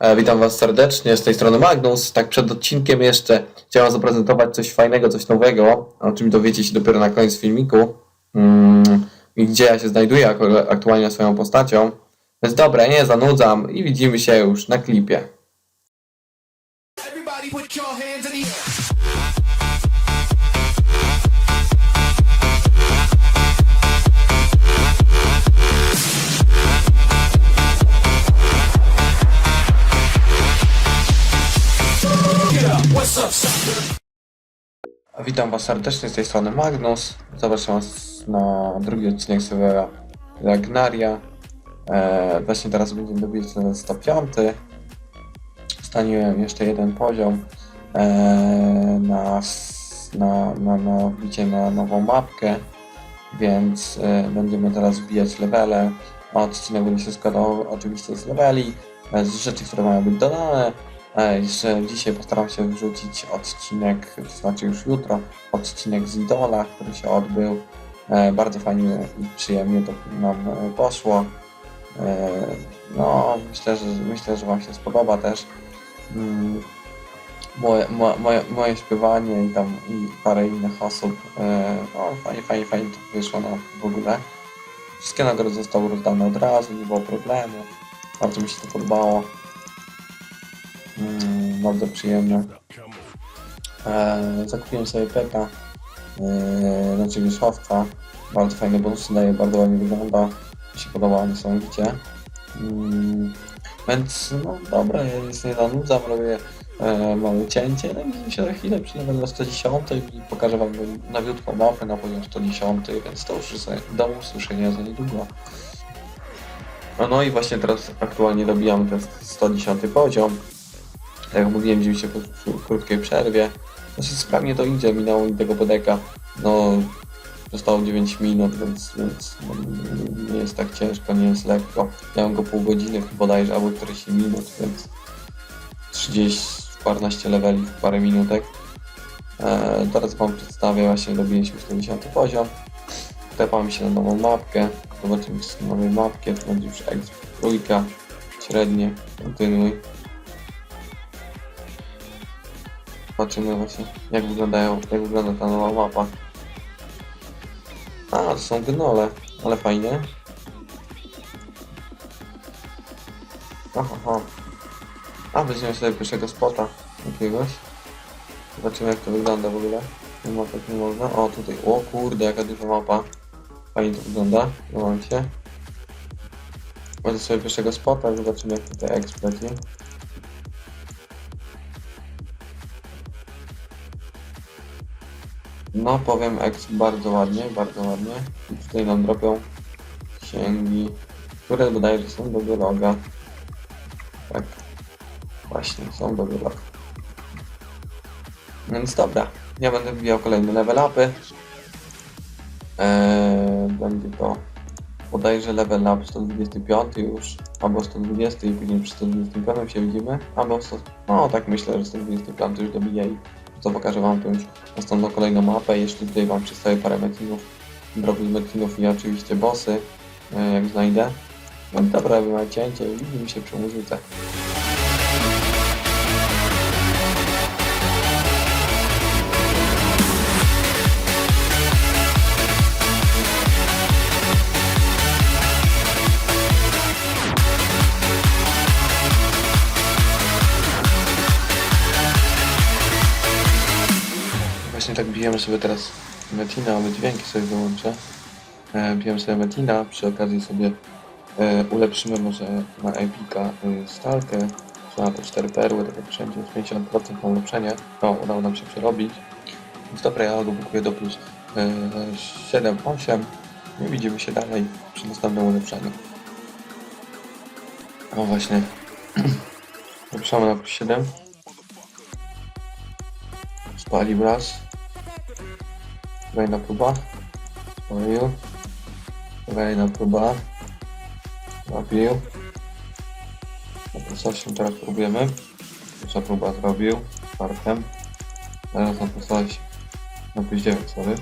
E, Witam Was serdecznie, z tej strony Magnus. Tak przed odcinkiem jeszcze chciałem zaprezentować coś fajnego, coś nowego, o czym dowiecie się dopiero na koniec filmiku. Mm, I gdzie ja się znajduję ak- aktualnie swoją postacią. Więc dobra, nie zanudzam i widzimy się już na klipie. Everybody put your hands in the Witam Was serdecznie, z tej strony Magnus. Zapraszam Was na drugi odcinek serwera Ragnaria. E, właśnie teraz będziemy dobijać level 105. Staniłem jeszcze jeden poziom e, na, na, na, na wbicie na nową mapkę, więc e, będziemy teraz wbijać levele. Odcinek będzie się składał oczywiście z leveli, e, z rzeczy, które mają być dodane. Jeszcze dzisiaj postaram się wrzucić odcinek, to znaczy już jutro, odcinek z Idola, który się odbył. E, Bardzo fajnie i przyjemnie to nam e, poszło. E, No, myślę, że, myślę, że Wam się spodoba też. Mm, Moje, mo- moje, moje śpiewanie i tam i parę innych osób. No, fajnie, fajnie, fajnie to wyszło no, w ogóle. Wszystkie nagrody zostały rozdane od razu, nie było problemu. Bardzo mi się to podobało. Mm, bardzo przyjemne. E, zakupiłem sobie peka, e, znaczy wierzchowca. Bardzo fajne bonusy daje, bardzo ładnie wygląda. Mi się podoba niesamowicie. Mm, więc no dobra, ja nic nie zanudzam, robię e, małe cięcie. No i się za chwilę przy levelu 110 i pokażę wam nowiutką mapę na poziom 110, więc to już jest do usłyszenia za niedługo. No, no i właśnie teraz aktualnie dobijamy ten 110 poziom. Tak jak mówiłem, dziwi się po krótkiej przerwie. Dosyć sprawnie to idzie, minęło mi tego podeka. No, zostało 9 minut, więc, więc no, nie jest tak ciężko, nie jest lekko. Miałem go pół godziny bodajże, albo 40 minut, więc 30, paręnaście leveli w parę minutek. E, teraz Wam przedstawię, właśnie dobiliśmy 40 poziom. Tepamy się na nową mapkę. Zobaczymy z nowej mapki, to będzie już exp trójka, średnie, kontynuuj. Zobaczymy właśnie jak wyglądają, jak wygląda ta nowa mapa. A, to są gnole, ale fajnie. Aha, aha. A, weźmiemy sobie pierwszego spota jakiegoś. Zobaczymy jak to wygląda w ogóle. Nie ma tak nie można. O, tutaj, o kurde, jaka duża mapa. Fajnie to wygląda, w momencie. Może sobie pierwszego spota, zobaczymy jak tutaj exp No, powiem X bardzo ładnie, bardzo ładnie. I tutaj nam dropią księgi, które bodajże są do wyloga. Tak, właśnie, są do wyloga. Więc dobra, ja będę wbijał kolejne level upy. Eee, będzie to bodajże level up 125 już, albo 120 i później przy 125 się widzimy, albo 100, no tak myślę, że 125 już dobiję i to pokażę wam to już następną kolejną mapę. Jeszcze tutaj wam przedstawię parę metinów, drobnych metinów i oczywiście bossy, e, jak znajdę. No dobra, mamy cięcie i widzimy się przy muzyce. Tak bijemy sobie teraz Metina, ale dźwięki sobie wyłączę. E, bijemy sobie Metina, przy okazji sobie e, ulepszymy może na Epika e, stalkę, na te 4 perły, takie wszędzie 50% na ulepszenie. O, udało nam się przerobić. Więc dobra, ja go bukuję do plus e, 7-8 i widzimy się dalej przy następnym ulepszeniu. O właśnie, ulepszamy na plus 7. Spalił raz. Kolejna próba. Spalił. Kolejna próba. Zrobił. Na plus 8 teraz próbujemy. Pierwsza próba zrobił. Czwartem. Teraz na plus 8. Na plus 9, sorry.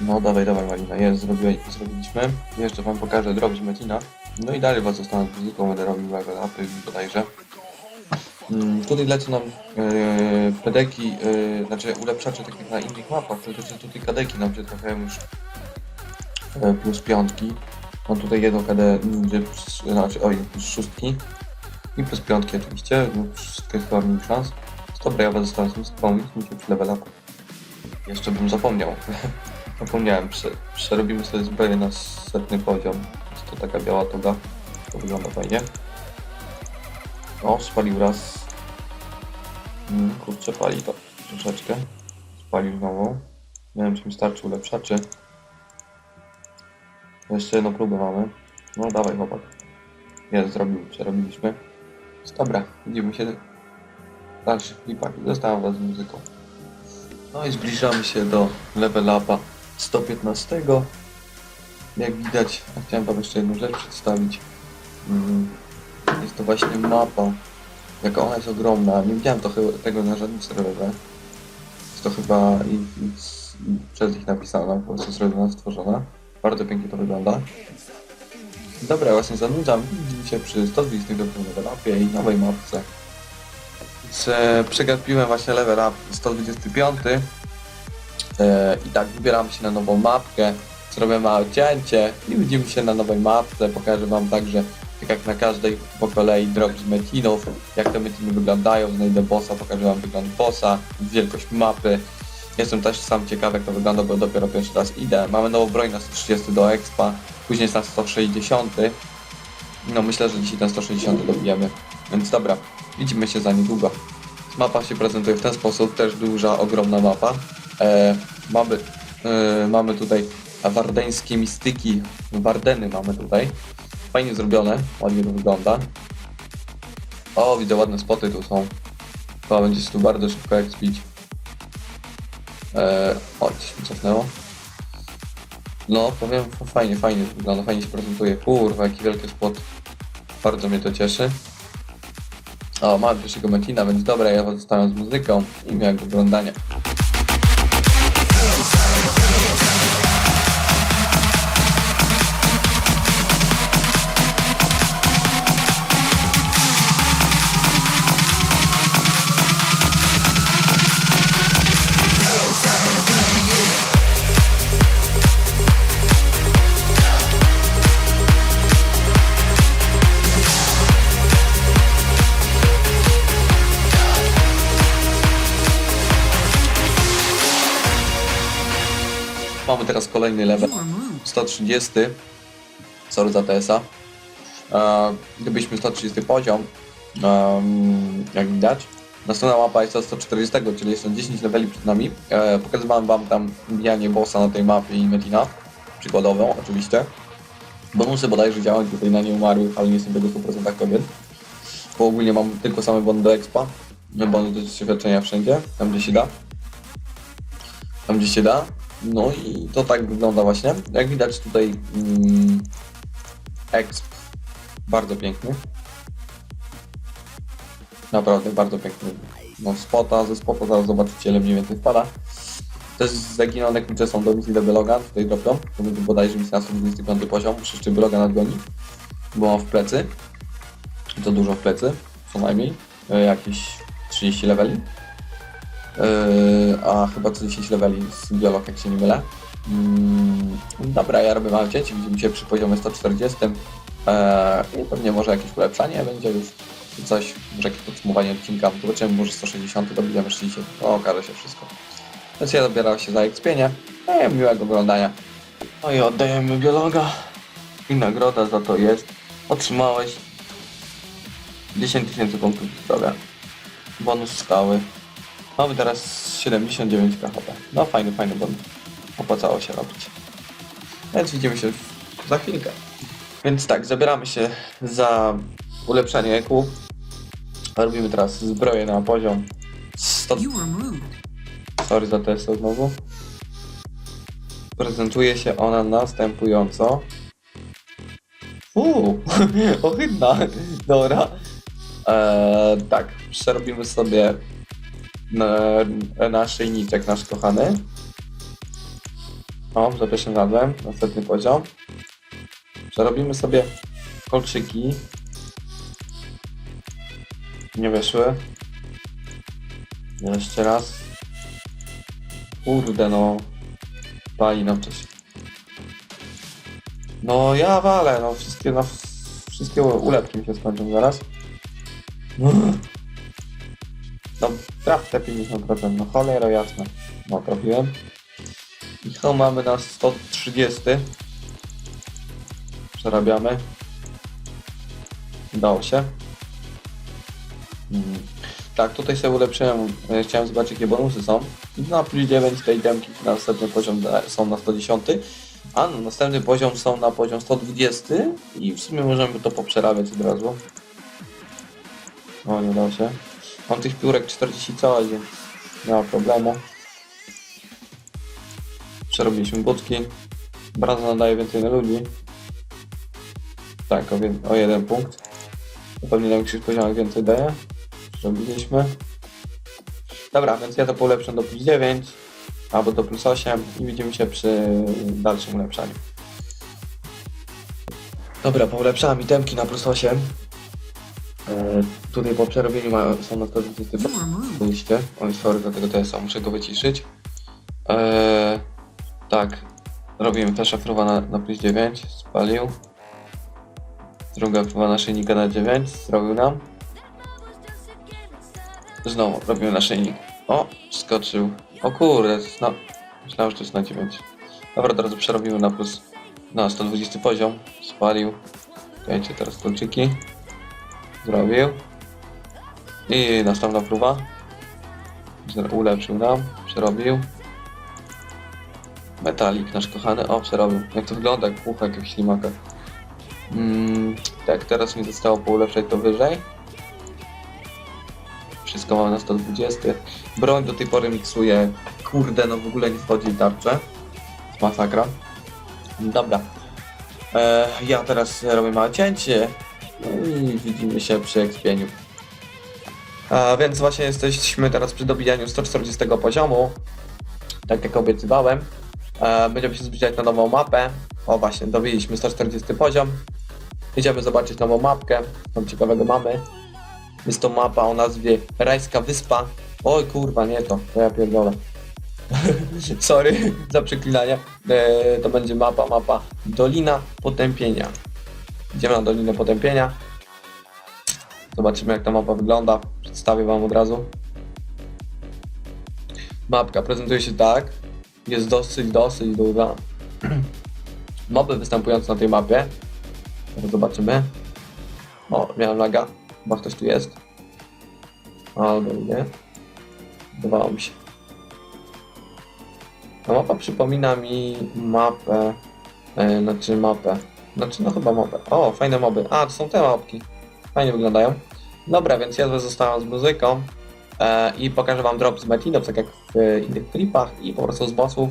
No dawaj, dawaj Malina. Jest, zrobiliśmy. Jeszcze wam pokażę drop z. No i dalej was zostanę z muzyką, będę robił level upy bodajże. Mm, tutaj lecą nam yy, pedeki, yy, znaczy ulepszacze tak jak na innych mapach, tylko że tutaj kadeki nam się trafiają już yy, plus piątki. Mam tutaj jedną KD plus- znaczy oj, plus szóstki i plus piątki oczywiście, no, wszystko jest chyba szans. Dobra, ja zostanę z i mi się przy level upu. Jeszcze bym zapomniał. Zapomniałem, prze, przerobimy sobie zbroję na setny poziom. Jest to taka biała toga. To wygląda fajnie. O, spalił raz. Mm, kurczę, pali to troszeczkę. Spalił znowu. Nie wiem, czy mi starczy ulepszaczy. Jeszcze jedną próbę mamy. No dawaj chłopak. Jest, zrobił, przerobiliśmy. Dobra, widzimy się w dalszych klipach. Zostawiam was z muzyką. No i zbliżamy się do level upa 115. Jak widać, a chciałem wam jeszcze jedną rzecz przedstawić. Mm, Jest to właśnie mapa. Jaka ona jest ogromna. Nie widziałem to, tego na żadnym serwerze. Jest to chyba i, i, przez nich napisana, po prostu zrobiona, stworzona. Bardzo pięknie to wygląda. Dobra, właśnie zanudzam. Widzimy się przy 125 level upie i nowej mapce. E, przegapiłem właśnie level up 125. E, I tak wybieramy się na nową mapkę. Zrobię małe cięcie i widzimy się na nowej mapce. Pokażę wam także, tak jak na każdej po kolei drop z metinów, jak te metiny wyglądają. Znajdę bossa, pokażę wam wygląd bossa, wielkość mapy. Jestem też sam ciekawy jak to wygląda, bo dopiero pierwszy raz idę. Mamy nową broń na 130 do expa, później jest na 160. No myślę, że dzisiaj ten 160 dobijemy. Więc dobra, widzimy się za niedługo. Mapa się prezentuje w ten sposób, też duża, ogromna mapa. E, mamy, e, mamy tutaj wardeńskie mistyki, Wardeny mamy tutaj. Fajnie zrobione, ładnie to wygląda. O, widzę ładne spoty tu są. Chyba będzie się tu bardzo szybko expić. E, o, gdzieś mi cofnęło. No, powiem, fajnie, fajnie wygląda, fajnie się prezentuje. Kurwa, jaki wielki spot. Bardzo mnie to cieszy. O, mamy pierwszego Metina, więc dobra, ja was z muzyką i miłego oglądania. Teraz kolejny level. 130. Sorry za TSA. E, gdybyśmy 130 poziom, em, jak widać. Następna mapa jest od 140, czyli jest 10 leveli przed nami. E, pokazywałem wam tam bijanie bossa na tej mapie i Metina. Przykładową oczywiście. Bonusy bodajże działają tutaj na nieumarłych, ale nie jestem tego 100% pewien. Bo ogólnie mam tylko same bony do expa. Bony do doświadczenia wszędzie, tam gdzie się da. Tam gdzie się da. No i to tak wygląda właśnie. Jak widać tutaj mm, exp bardzo piękny. Naprawdę bardzo piękny. No spota, ze spota zaraz zobaczycie ile mniej więcej wpada. Też zaginane klucze są do misji Debeloga, tutaj dropią. To będzie bodajże misja na 125 poziom. Muszę jeszcze Beloga nadgonić, bo mam w plecy. I to dużo w plecy, co najmniej. E, Jakieś 30 leveli. Yy, a chyba co 10 leveli z biolog, jak się nie mylę. Mm, dobra, ja robię cięcie, widzimy się przy poziomie 140. Eee, I pewnie może jakieś ulepszanie będzie już coś, może jakieś podsumowanie odcinka. Zobaczymy, może 160 dobijemy 30. O, okaże się wszystko. Więc ja zabieram się za ekspienie. E, miłego oglądania. No i oddajemy biologa. I nagroda za to jest. Otrzymałeś 10 tysięcy punktów zdrowia. Bonus skały. Mamy teraz 79 KHP. No fajny, fajny bonus. Opłacało się robić. Więc widzimy się za chwilkę. Więc tak, zabieramy się za ulepszanie eku. Robimy teraz zbroję na poziom 100. You were moved. Sorry za test znowu. Prezentuje się ona następująco. Uuu, ohydna. Dobra. Eee, tak, przerobimy sobie naszyjniczek nasz kochany. O, za pierwszym razem, następny poziom. Przerobimy sobie kolczyki. Nie weszły. Jeszcze raz. Kurde no. Pali nam coś. No ja walę, no wszystkie, no wszystkie ulepki mi się skończą zaraz. No traf te 50%, no cholera jasna. No trafiłem. I to mamy na 130. Przerabiamy. Udało się. Mm. Tak, tutaj sobie ulepszyłem. e, Chciałem zobaczyć jakie bonusy są. Na plus 9 tej demki na następny poziom da- są na 110. A na następny poziom są na poziom 120 i w sumie możemy to poprzerabiać od razu. O, nie udało się. Mam tych piórek 40 coś, więc nie ma problemu. Przerobiliśmy budki. Braza nadaje więcej na ludzi. Tak, o, o jeden punkt. Pewnie na większych poziomach więcej daje. Zrobiliśmy. Dobra, więc ja to polepszę do plus 9 albo do plus 8 i widzimy się przy dalszym ulepszaniu. Dobra, poulepszałem itemki na plus 8. E, tutaj po przerobieniu ma, są na 120 Byliście. Oj, sorry, dlatego to jest, muszę go wyciszyć. Eee, tak, robimy pierwsza próba na, na plus 9, spalił. Druga próba naszyjnika na 9, zrobił nam. Znowu robimy naszyjnik. O, skoczył. O kurde, no, myślałem, że to jest na 9. Dobra, teraz przerobimy na plus, na 120 poziom, spalił. Dajcie teraz kolczyki. Zrobił. I następna próba. Ulepszył nam, przerobił. Metalik nasz kochany, o przerobił. Jak to wygląda, jak pucha, jak ślimaka. Mm, tak, teraz mi zostało poulepszać to wyżej. Wszystko mamy na 120. Broń do tej pory miksuję. Kurde, no w ogóle nie wchodzi tarcze. Masakra. Dobra. E, ja teraz robię małe cięcie. No i widzimy się przy ekspieniu. Więc właśnie jesteśmy teraz przy dobijaniu 140 poziomu. Tak jak obiecywałem. E, będziemy się zbliżać na nową mapę. O właśnie, dobiliśmy 140 poziom. Idziemy zobaczyć nową mapkę. Co ciekawego mamy. Jest to mapa o nazwie Rajska Wyspa. Oj kurwa, nie to. To ja pierdolę. Sorry za przeklinanie. E, to będzie mapa, mapa Dolina Potępienia. Idziemy na Dolinę Potępienia. Zobaczymy jak ta mapa wygląda. Przedstawię wam od razu. Mapka prezentuje się tak. Jest dosyć, dosyć duża. Moby występujące na tej mapie. Teraz zobaczymy. O, miałem laga. Chyba ktoś tu jest. Albo nie. Wydawało mi się. Ta mapa przypomina mi mapę. E, znaczy mapę. Znaczy no chyba mapę. O, fajne moby. A, to są te mapki. Fajnie wyglądają. Dobra, więc ja zostałem z muzyką e, i pokażę wam drop z metinów, tak jak w innych klipach i po prostu z bossów,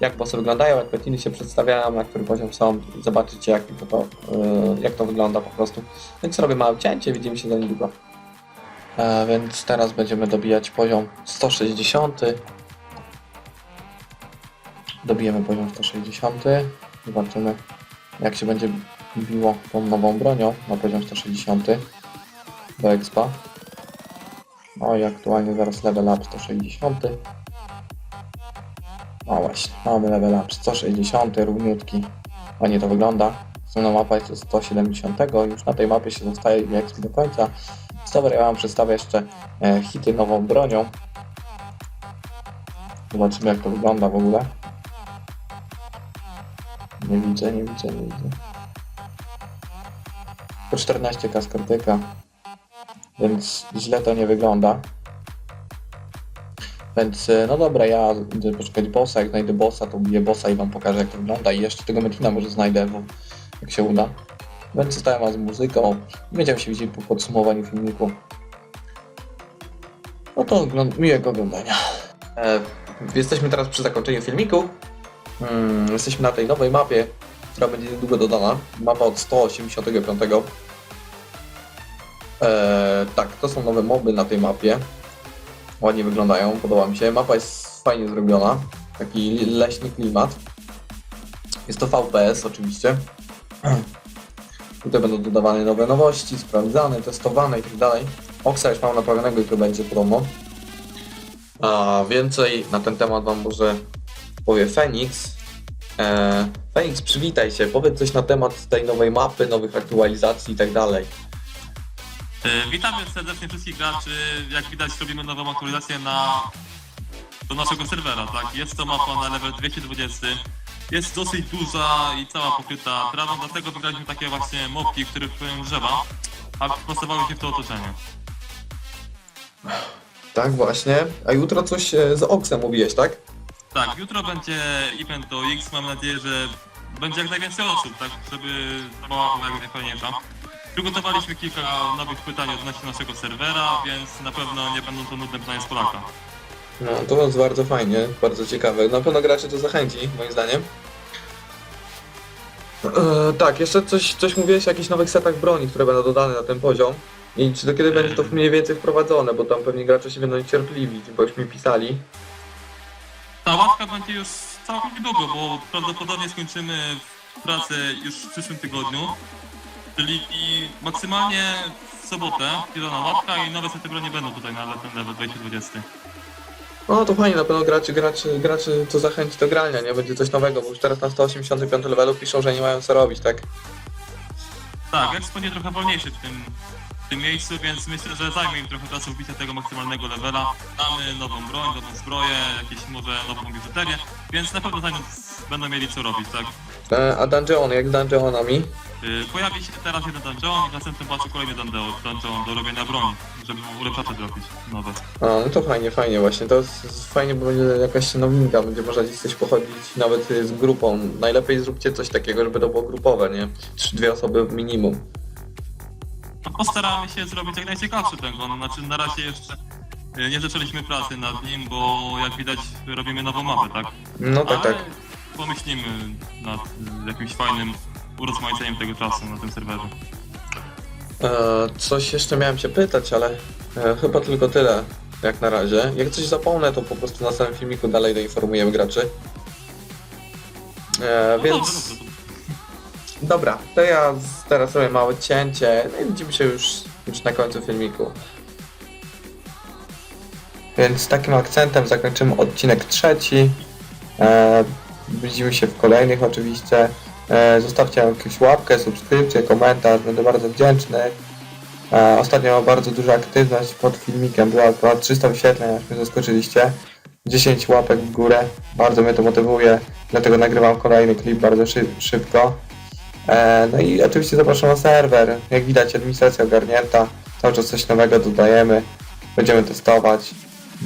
jak bossy wyglądają, jak metiny się przedstawiają, na który poziom są zobaczycie jak to, to, e, jak to wygląda po prostu. Więc robię małe cięcie, widzimy się za niedługo. E, więc teraz będziemy dobijać poziom 160. Dobijemy poziom 160. Zobaczymy jak się będzie biło tą nową bronią na poziom 160 do expa. O i aktualnie zaraz level up 160. O właśnie, mamy level up 160, równiutki. Ładnie to wygląda. Następna mapa jest do 170, już na tej mapie się zostaje exp do końca. Dobra, ja wam przedstawię jeszcze e, hity nową bronią. Zobaczymy jak to wygląda w ogóle. Nie widzę, nie widzę, nie widzę. Po 14 kaskartyka. Więc źle to nie wygląda. Więc e, no dobra, ja idę poszukać bossa. Jak znajdę bossa, to biję bossa i wam pokażę jak to wygląda. I jeszcze tego Metina może znajdę, bo jak się uda. Więc zostałem was z muzyką. Będziemy się widzieć po podsumowaniu filmiku. No to ogląd- miłego oglądania. E, jesteśmy teraz przy zakończeniu filmiku. Mm, jesteśmy na tej nowej mapie, która będzie niedługo dodana. Mapa od 185. Eee, tak, to są nowe moby na tej mapie. Ładnie wyglądają, podoba mi się. Mapa jest fajnie zrobiona. Taki leśny klimat. Jest to VPS oczywiście. Tutaj będą dodawane nowe nowości, sprawdzane, testowane i tak dalej. Oxa już mam naprawionego, jutro będzie promo. A więcej na ten temat wam może powie Fenix. E, Fenix, przywitaj się, powiedz coś na temat tej nowej mapy, nowych aktualizacji i tak dalej. E, Witamy serdecznie wszystkich graczy. Jak widać robimy nową aktualizację na do naszego serwera, tak? Jest to mapa na level 220. Jest dosyć duża i cała pokryta trawą, dlatego wygraliśmy takie właśnie mopki, w których były drzewa, a pasowały się w to otoczenie. Tak właśnie. A jutro coś e, z Oxem mówiłeś, tak? Tak, jutro będzie event do X, mam nadzieję, że będzie jak najwięcej osób, tak? Żeby zabawa była jak najfajniejsza. Przygotowaliśmy kilka nowych pytań odnośnie naszego serwera, więc na pewno nie będą to nudne pytania z Polaka. No, to jest bardzo fajnie, bardzo ciekawe. Na pewno graczy to zachęci, moim zdaniem. E, tak, jeszcze coś, coś mówiłeś o jakichś nowych setach broni, które będą dodane na ten poziom. I czy do kiedy będzie to mniej więcej wprowadzone, bo tam pewnie gracze się będą niecierpliwić, bo już mi pisali. Ta łatka będzie już całkiem niedługo, bo prawdopodobnie skończymy pracę już w przyszłym tygodniu. Czyli i maksymalnie w sobotę zielona łatka i nowe sety broni będą tutaj na ten level 2020. No to fajnie, na pewno graczy, graczy, graczy to zachęci do grania, nie? Będzie coś nowego, bo już teraz na 185 levelu piszą, że nie mają co robić, tak? Tak, Expo będzie trochę wolniejszy w tym, tym miejscu, więc myślę, że zajmie im trochę czasu wbicia tego maksymalnego levela. Mamy nową broń, nową zbroję, jakieś może nową biżuterię, więc na pewno zajmą, będą mieli co robić, tak? E, a dungeon, jak z dungeonami? Yy, Pojawi się teraz jeden dungeon i następnym patrzu kolejny dungeon, dungeon do robienia broni, żeby ulepszacze zrobić nowe. A, no to fajnie, fajnie właśnie. To jest jest fajnie, bo będzie jakaś nowinka, będzie można gdzieś coś pochodzić nawet y, z grupą. Najlepiej zróbcie coś takiego, żeby to było grupowe, nie? Trzy, dwie osoby minimum. No, postaramy się zrobić jak najciekawszy dungeon, znaczy na razie jeszcze yy, nie zaczęliśmy pracy nad nim, bo jak widać robimy nową mapę, tak? No tak, Ale tak. pomyślimy nad jakimś fajnym urozmaiceniem tego czasu na tym serwerze. E, coś jeszcze miałem cię pytać, ale e, chyba tylko tyle jak na razie. Jak coś zapomnę, to po prostu na samym filmiku dalej doinformujemy graczy. E, No więc... dobrze, dobrze. Dobra, to ja teraz robię małe cięcie, no i widzimy się już, już na końcu filmiku. Więc takim akcentem zakończymy odcinek trzeci. E, widzimy się w kolejnych oczywiście. E, zostawcie jakąś łapkę, subskrypcję, komentarz, będę bardzo wdzięczny. E, ostatnio bardzo duża aktywność pod filmikiem, była ponad 300 wyświetleń, aż mnie zaskoczyliście. 10 łapek w górę, bardzo mnie to motywuje, dlatego nagrywam kolejny klip bardzo szy- szybko. E, No i oczywiście zapraszam na serwer. Jak widać administracja ogarnięta, cały czas coś nowego dodajemy, będziemy testować.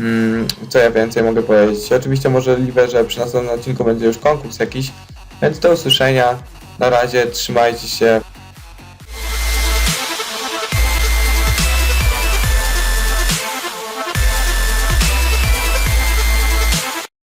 Mm, Co ja więcej mogę powiedzieć? Oczywiście możliwe, że przy następnym odcinku będzie już konkurs jakiś, więc do usłyszenia. Na razie trzymajcie się.